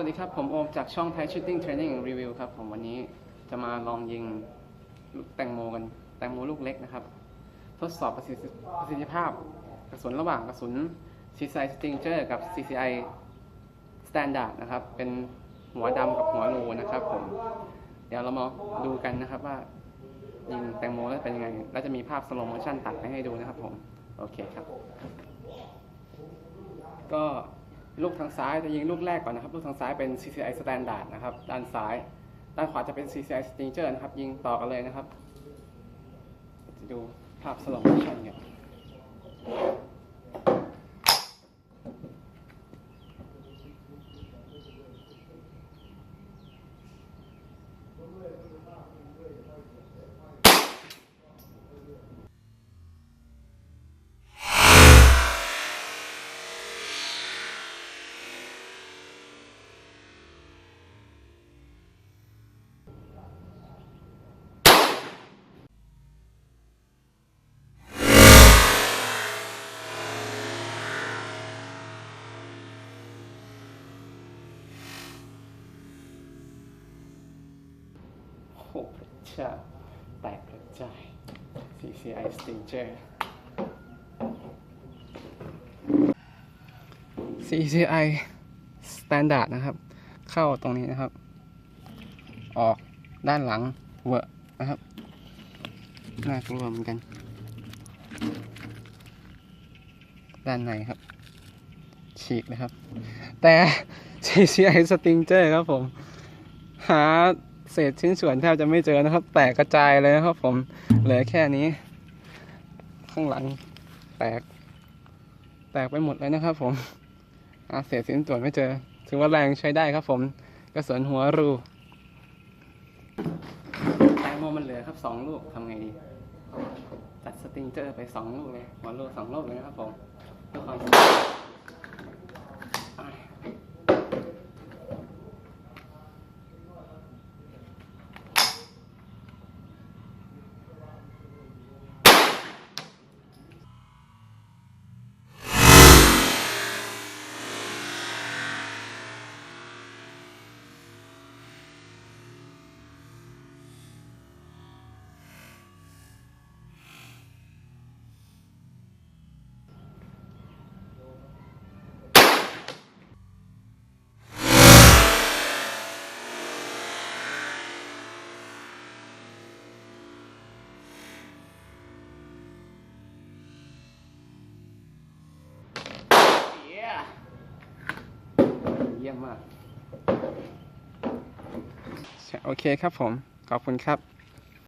วัสดีครับ ผมโอมจากช่อง Thai Shooting Training Review ครับผมวันนี้จะมาลองยิงลูกแตงโมกัน แตงโมลูกเล็กนะครับ ทดสอบประสิทธิประสิทธิภาพกระสุนระหว่างกระสุน CCI Stinger กับ CCI Standard นะครับ เป็นหัวดำกับหัวรูนะครับผม เดี๋ยวเรามาดูกันนะครับว่า ยิงแตงโมแล้วเป็นยังไง แล้วจะมีภาพสโลโมชั่นตัดไปให้ดูนะครับผม โอเคครับ ก็ ลูกทางซ้ายจะยิงลูกแรกก่อนนะครับ ลูกทางซ้ายเป็น CCI Standard นะครับ ด้านซ้าย ด้านขวาจะเป็น CCI Stinger นะครับ ยิงต่อกันเลยนะครับ จะดูภาพสโลโมชั่นกัน โอ้พระเจ้าแตกกระจาย CCI Stinger CCI Standard นะครับ เข้าตรงนี้นะครับ ออกด้านหลังเวอะนะครับ น่ากลัวเหมือนกัน ด้านในครับ ฉีกนะครับ แต่ CCI Stinger ครับผม หา เศษชิ้นส่วนแทบจะไม่เจอนะครับ แตกกระจายเลยนะครับ ผมเหลือแค่นี้ ข้างหลังแตก แตกไปหมดเลยนะครับ ผมหาเศษชิ้นส่วนไม่เจอ ถือว่าแรงใช้ได้ครับ ผมกระสุนหัวรูแตงโมมันเหลือครับสองลูกทำไงดีตัดสติงเจอร์ไปสองลูกเลยหัวรูสองลูกเลยนะครับผมเพื่อความ ยี่ยมมาก โอเคครับผม ขอบคุณครับ